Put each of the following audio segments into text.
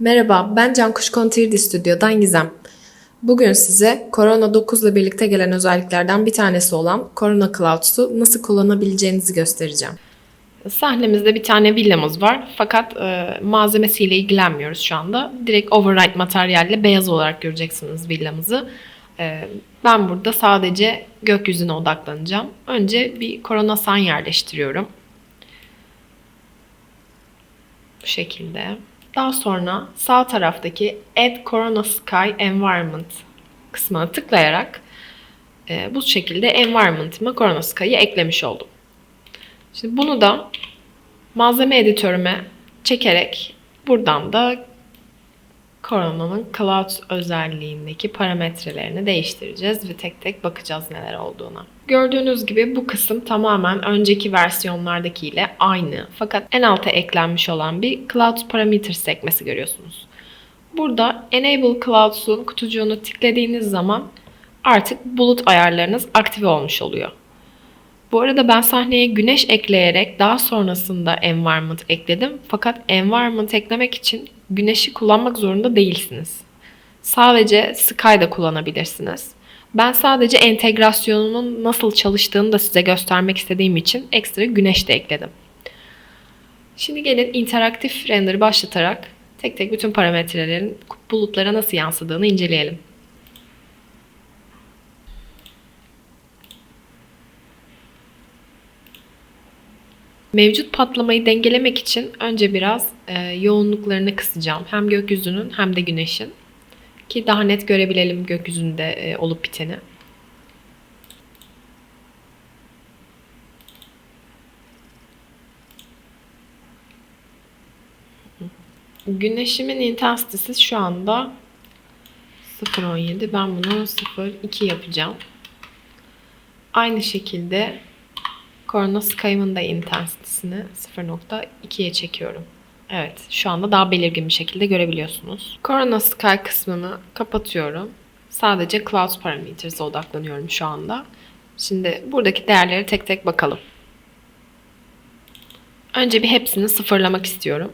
Merhaba, ben Cankuş Contirdi Stüdyo'dan Gizem. Bugün size Corona 9 ile birlikte gelen özelliklerden bir tanesi olan Corona Clouds'u nasıl kullanabileceğinizi göstereceğim. Sahnemizde bir tane villamız var fakat e, malzemesiyle ilgilenmiyoruz şu anda. Direkt override materyalle beyaz olarak göreceksiniz villamızı. E, ben burada sadece gökyüzüne odaklanacağım. Önce bir korona sign yerleştiriyorum. Bu şekilde. Daha sonra sağ taraftaki Add Corona Sky Environment kısmına tıklayarak e, bu şekilde environment'ıma Corona Sky'ı eklemiş oldum. Şimdi bunu da malzeme editörüme çekerek buradan da Corona'nın Cloud özelliğindeki parametrelerini değiştireceğiz ve tek tek bakacağız neler olduğuna. Gördüğünüz gibi bu kısım tamamen önceki versiyonlardakiyle aynı. Fakat en alta eklenmiş olan bir Cloud Parameter sekmesi görüyorsunuz. Burada Enable Clouds'un kutucuğunu tıkladığınız zaman artık bulut ayarlarınız aktive olmuş oluyor. Bu arada ben sahneye güneş ekleyerek daha sonrasında environment ekledim. Fakat environment eklemek için güneşi kullanmak zorunda değilsiniz. Sadece Sky da kullanabilirsiniz. Ben sadece entegrasyonunun nasıl çalıştığını da size göstermek istediğim için ekstra güneş de ekledim. Şimdi gelin interaktif render başlatarak tek tek bütün parametrelerin bulutlara nasıl yansıdığını inceleyelim. Mevcut patlamayı dengelemek için önce biraz e, yoğunluklarını kısacağım. Hem gökyüzünün hem de güneşin. Ki daha net görebilelim gökyüzünde e, olup biteni. Güneşimin intensity'si şu anda 0.17. Ben bunu 0.2 yapacağım. Aynı şekilde Corona Sky'ımın da intensity'sini 0.2'ye çekiyorum. Evet, şu anda daha belirgin bir şekilde görebiliyorsunuz. Corona Sky kısmını kapatıyorum. Sadece Clouds Parameters'e odaklanıyorum şu anda. Şimdi buradaki değerleri tek tek bakalım. Önce bir hepsini sıfırlamak istiyorum.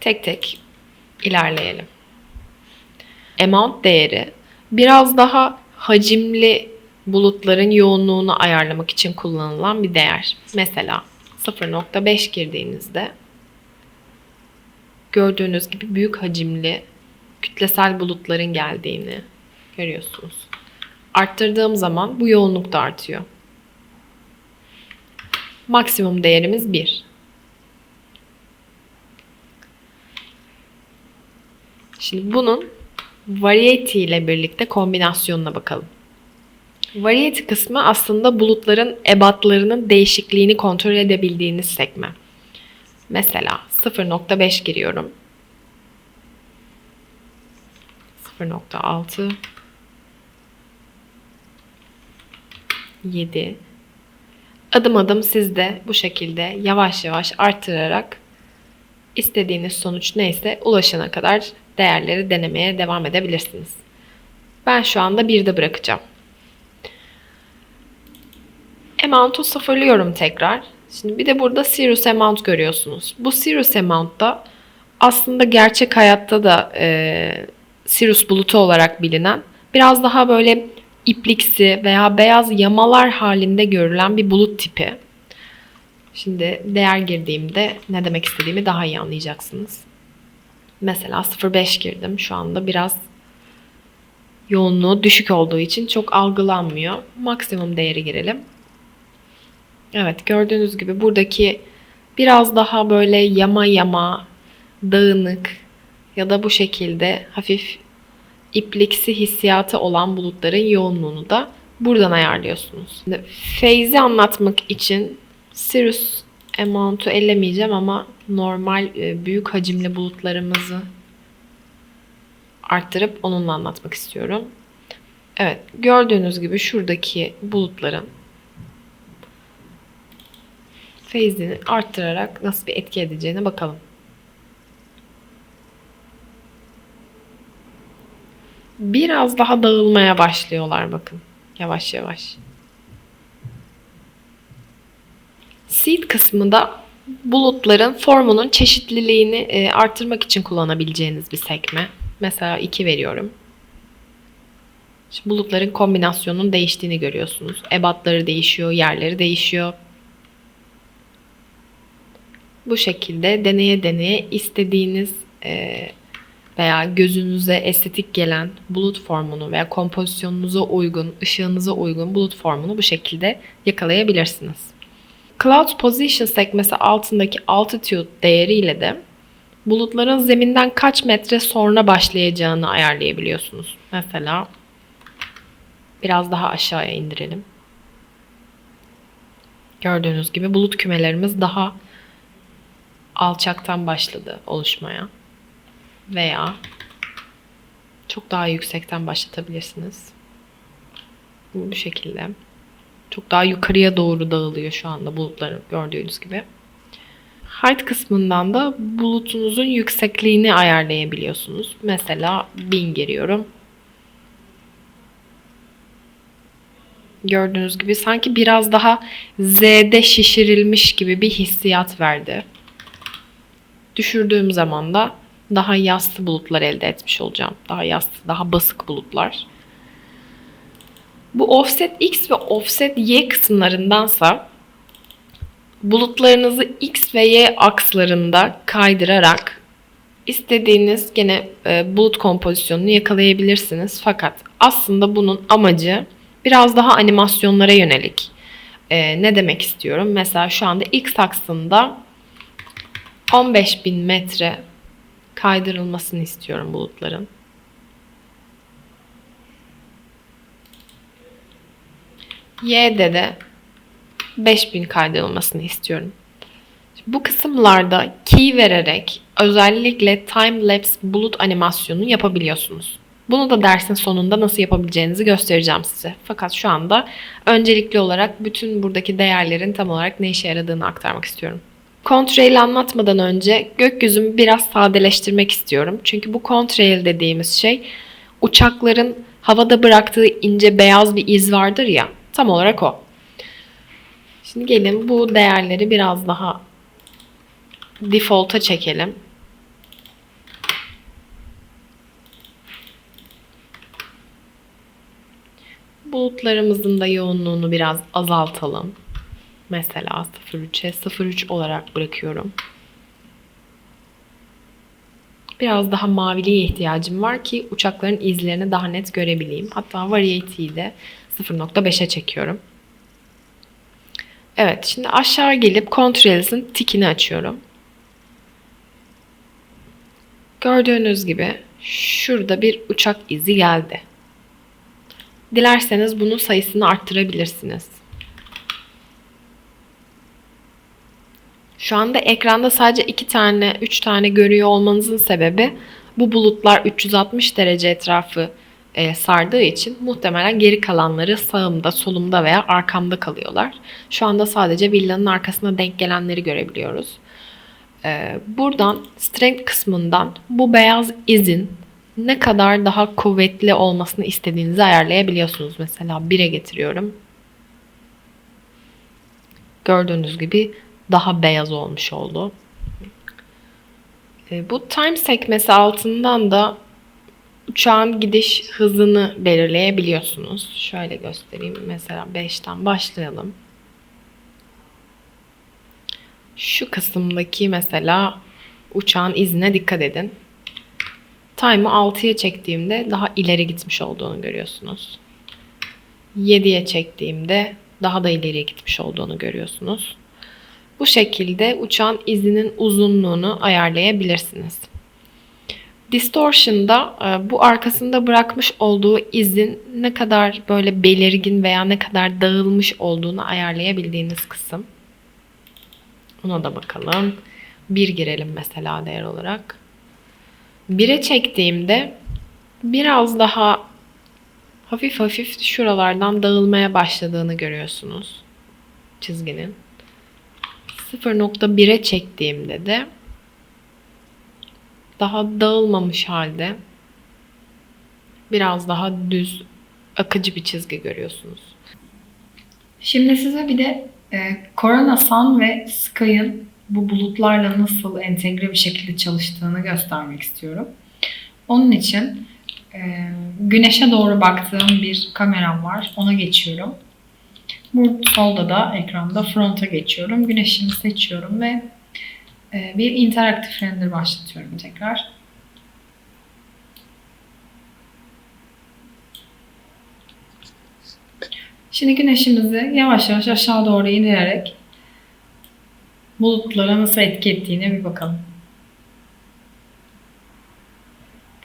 Tek tek ilerleyelim. Amount değeri biraz daha hacimli bulutların yoğunluğunu ayarlamak için kullanılan bir değer. Mesela 0.5 girdiğinizde gördüğünüz gibi büyük hacimli kütlesel bulutların geldiğini görüyorsunuz. Arttırdığım zaman bu yoğunluk da artıyor. Maksimum değerimiz 1. Şimdi bunun variety ile birlikte kombinasyonuna bakalım. Variety kısmı aslında bulutların ebatlarının değişikliğini kontrol edebildiğiniz sekme. Mesela 0.5 giriyorum. 0.6 7 Adım adım siz de bu şekilde yavaş yavaş arttırarak istediğiniz sonuç neyse ulaşana kadar değerleri denemeye devam edebilirsiniz. Ben şu anda 1'de bırakacağım. Amount'u sıfırlıyorum tekrar. Şimdi bir de burada Cirrus Amount görüyorsunuz. Bu Cirrus Amount'ta aslında gerçek hayatta da e, Cirrus bulutu olarak bilinen biraz daha böyle ipliksi veya beyaz yamalar halinde görülen bir bulut tipi. Şimdi değer girdiğimde ne demek istediğimi daha iyi anlayacaksınız. Mesela 0.5 girdim. Şu anda biraz yoğunluğu düşük olduğu için çok algılanmıyor. Maksimum değeri girelim. Evet gördüğünüz gibi buradaki biraz daha böyle yama yama, dağınık ya da bu şekilde hafif ipliksi hissiyatı olan bulutların yoğunluğunu da buradan ayarlıyorsunuz. Şimdi phase'i anlatmak için Cirrus amount'u ellemeyeceğim ama normal e, büyük hacimli bulutlarımızı arttırıp onunla anlatmak istiyorum. Evet gördüğünüz gibi şuradaki bulutların phase'ini arttırarak nasıl bir etki edeceğine bakalım. Biraz daha dağılmaya başlıyorlar bakın. Yavaş yavaş. Seed kısmı da bulutların formunun çeşitliliğini e, arttırmak için kullanabileceğiniz bir sekme. Mesela 2 veriyorum. Şimdi bulutların kombinasyonunun değiştiğini görüyorsunuz. Ebatları değişiyor, yerleri değişiyor. Bu şekilde deneye deneye istediğiniz e, veya gözünüze estetik gelen bulut formunu veya kompozisyonunuza uygun, ışığınıza uygun bulut formunu bu şekilde yakalayabilirsiniz. Cloud Position sekmesi altındaki altitude değeriyle de bulutların zeminden kaç metre sonra başlayacağını ayarlayabiliyorsunuz. Mesela biraz daha aşağıya indirelim. Gördüğünüz gibi bulut kümelerimiz daha alçaktan başladı oluşmaya. Veya çok daha yüksekten başlatabilirsiniz. Bu şekilde. Çok daha yukarıya doğru dağılıyor şu anda bulutların gördüğünüz gibi. Height kısmından da bulutunuzun yüksekliğini ayarlayabiliyorsunuz. Mesela 1000 giriyorum. Gördüğünüz gibi sanki biraz daha Z'de şişirilmiş gibi bir hissiyat verdi. Düşürdüğüm zaman da daha yassı bulutlar elde etmiş olacağım. Daha yassı, daha basık bulutlar. Bu offset X ve offset Y kısımlarındansa bulutlarınızı X ve Y akslarında kaydırarak istediğiniz gene e, bulut kompozisyonunu yakalayabilirsiniz. Fakat aslında bunun amacı biraz daha animasyonlara yönelik. E, ne demek istiyorum? Mesela şu anda X aksında 15.000 metre kaydırılmasını istiyorum bulutların. Y'de de 5000 kaydırılmasını istiyorum. Bu kısımlarda key vererek özellikle time lapse bulut animasyonu yapabiliyorsunuz. Bunu da dersin sonunda nasıl yapabileceğinizi göstereceğim size. Fakat şu anda öncelikli olarak bütün buradaki değerlerin tam olarak ne işe yaradığını aktarmak istiyorum. Contrail anlatmadan önce gökyüzümü biraz sadeleştirmek istiyorum. Çünkü bu contrail dediğimiz şey uçakların havada bıraktığı ince beyaz bir iz vardır ya. Tam olarak o. Şimdi gelin bu değerleri biraz daha default'a çekelim. Bulutlarımızın da yoğunluğunu biraz azaltalım. Mesela 0.3'e 0.3 olarak bırakıyorum. Biraz daha maviliğe ihtiyacım var ki uçakların izlerini daha net görebileyim. Hatta Variety'yi de 0.5'e çekiyorum. Evet şimdi aşağı gelip Contrails'in tikini açıyorum. Gördüğünüz gibi şurada bir uçak izi geldi. Dilerseniz bunun sayısını arttırabilirsiniz. Şu anda ekranda sadece 2 tane, 3 tane görüyor olmanızın sebebi bu bulutlar 360 derece etrafı e, sardığı için muhtemelen geri kalanları sağımda, solumda veya arkamda kalıyorlar. Şu anda sadece villanın arkasına denk gelenleri görebiliyoruz. E, buradan strength kısmından bu beyaz izin ne kadar daha kuvvetli olmasını istediğinizi ayarlayabiliyorsunuz. Mesela 1'e getiriyorum. Gördüğünüz gibi daha beyaz olmuş oldu. E, bu time sekmesi altından da uçağın gidiş hızını belirleyebiliyorsunuz. Şöyle göstereyim. Mesela 5'ten başlayalım. Şu kısımdaki mesela uçağın izine dikkat edin. Time'ı 6'ya çektiğimde daha ileri gitmiş olduğunu görüyorsunuz. 7'ye çektiğimde daha da ileriye gitmiş olduğunu görüyorsunuz. Bu şekilde uçağın izinin uzunluğunu ayarlayabilirsiniz. Distortion'da e, bu arkasında bırakmış olduğu izin ne kadar böyle belirgin veya ne kadar dağılmış olduğunu ayarlayabildiğiniz kısım. Ona da bakalım. Bir girelim mesela değer olarak. 1'e çektiğimde biraz daha hafif hafif şuralardan dağılmaya başladığını görüyorsunuz çizginin. 0.1'e çektiğimde de daha dağılmamış halde biraz daha düz akıcı bir çizgi görüyorsunuz. Şimdi size bir de e, Corona Sun ve Sky'ın bu bulutlarla nasıl entegre bir şekilde çalıştığını göstermek istiyorum. Onun için e, güneşe doğru baktığım bir kameram var. Ona geçiyorum. Bu solda da ekranda fronta geçiyorum. Güneşimi seçiyorum ve e, bir interaktif render başlatıyorum tekrar. Şimdi güneşimizi yavaş yavaş aşağı doğru indirerek bulutlara nasıl etki ettiğine bir bakalım.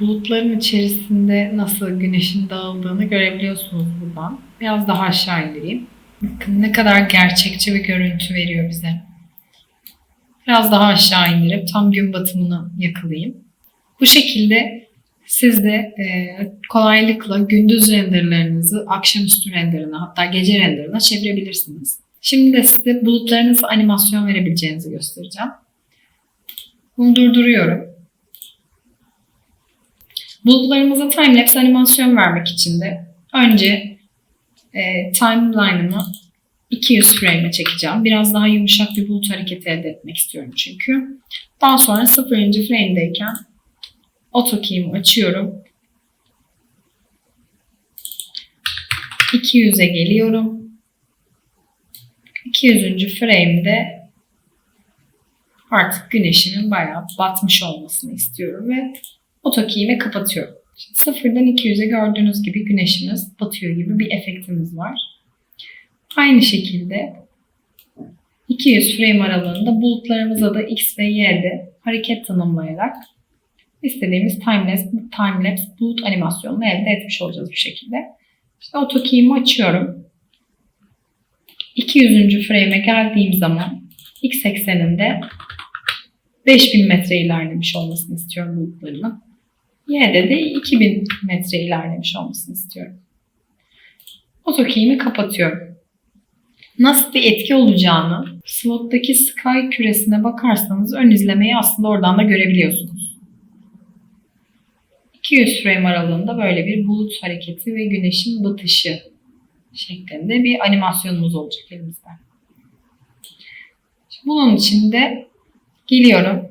Bulutların içerisinde nasıl güneşin dağıldığını görebiliyorsunuz buradan. Biraz daha aşağı indireyim. Ne kadar gerçekçi bir görüntü veriyor bize. Biraz daha aşağı indirip tam gün batımını yakalayayım. Bu şekilde siz de e, kolaylıkla gündüz renderlarınızı akşamüstü renderına hatta gece renderına çevirebilirsiniz. Şimdi de size bulutlara nasıl animasyon verebileceğinizi göstereceğim. Bunu durduruyorum. Bulutlarımıza timelapse animasyon vermek için de önce e, timeline'ımı 200 frame'e çekeceğim. Biraz daha yumuşak bir bulut hareketi elde etmek istiyorum çünkü. Daha sonra 0. frame'deyken AutoKey'imi açıyorum. 200'e geliyorum. 200. frame'de artık güneşimin bayağı batmış olmasını istiyorum ve AutoKey'imi kapatıyorum. Sıfırdan 200'e gördüğünüz gibi güneşimiz batıyor gibi bir efektimiz var. Aynı şekilde 200 frame aralığında bulutlarımıza da X ve Y'de hareket tanımlayarak istediğimiz timelapse, timelapse bulut animasyonunu elde etmiş olacağız bu şekilde. İşte AutoKey'imi açıyorum. 200. frame'e geldiğim zaman X ekseninde 5000 metre ilerlemiş olmasını istiyorum bulutlarının. Y'de de 2000 metre ilerlemiş olmasını istiyorum. AutoKey'imi kapatıyorum. Nasıl bir etki olacağını slottaki Sky küresine bakarsanız ön izlemeyi aslında oradan da görebiliyorsunuz. 200 frame aralığında böyle bir bulut hareketi ve güneşin batışı şeklinde bir animasyonumuz olacak elimizde. Bunun için de geliyorum.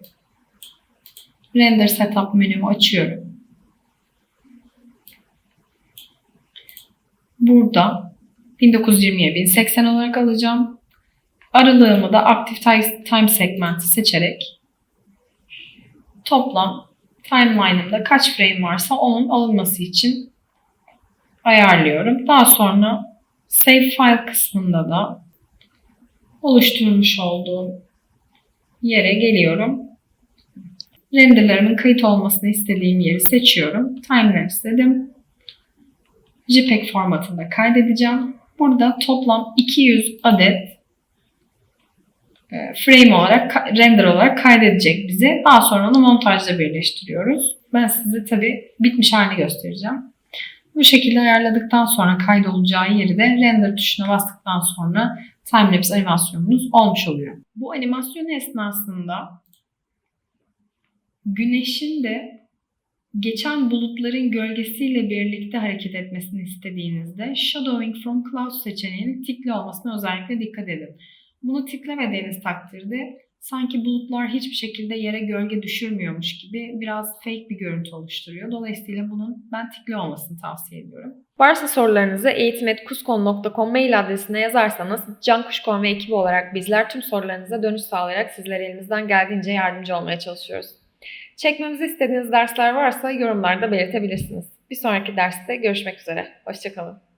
Render Setup menümü açıyorum. Burada 1920'ye 1080 olarak alacağım. Aralığımı da Active Time Segment'i seçerek toplam timeline'ımda kaç frame varsa onun alınması için ayarlıyorum. Daha sonra Save File kısmında da oluşturmuş olduğum yere geliyorum. Renderlarımın kayıt olmasını istediğim yeri seçiyorum. Timelapse dedim. JPEG formatında kaydedeceğim. Burada toplam 200 adet e, frame olarak, render olarak kaydedecek bize. Daha sonra onu montajla birleştiriyoruz. Ben size tabi bitmiş halini göstereceğim. Bu şekilde ayarladıktan sonra kaydolacağı yeri de render tuşuna bastıktan sonra timelapse animasyonumuz olmuş oluyor. Bu animasyon esnasında güneşin de geçen bulutların gölgesiyle birlikte hareket etmesini istediğinizde Shadowing from Clouds seçeneğinin tikli olmasına özellikle dikkat edin. Bunu tiklemediğiniz takdirde sanki bulutlar hiçbir şekilde yere gölge düşürmüyormuş gibi biraz fake bir görüntü oluşturuyor. Dolayısıyla bunun ben tikli olmasını tavsiye ediyorum. Varsa sorularınızı eğitim.kuskon.com mail adresine yazarsanız Can Kuşkon ve ekibi olarak bizler tüm sorularınıza dönüş sağlayarak sizlere elimizden geldiğince yardımcı olmaya çalışıyoruz. Çekmemizi istediğiniz dersler varsa yorumlarda belirtebilirsiniz. Bir sonraki derste görüşmek üzere. Hoşçakalın.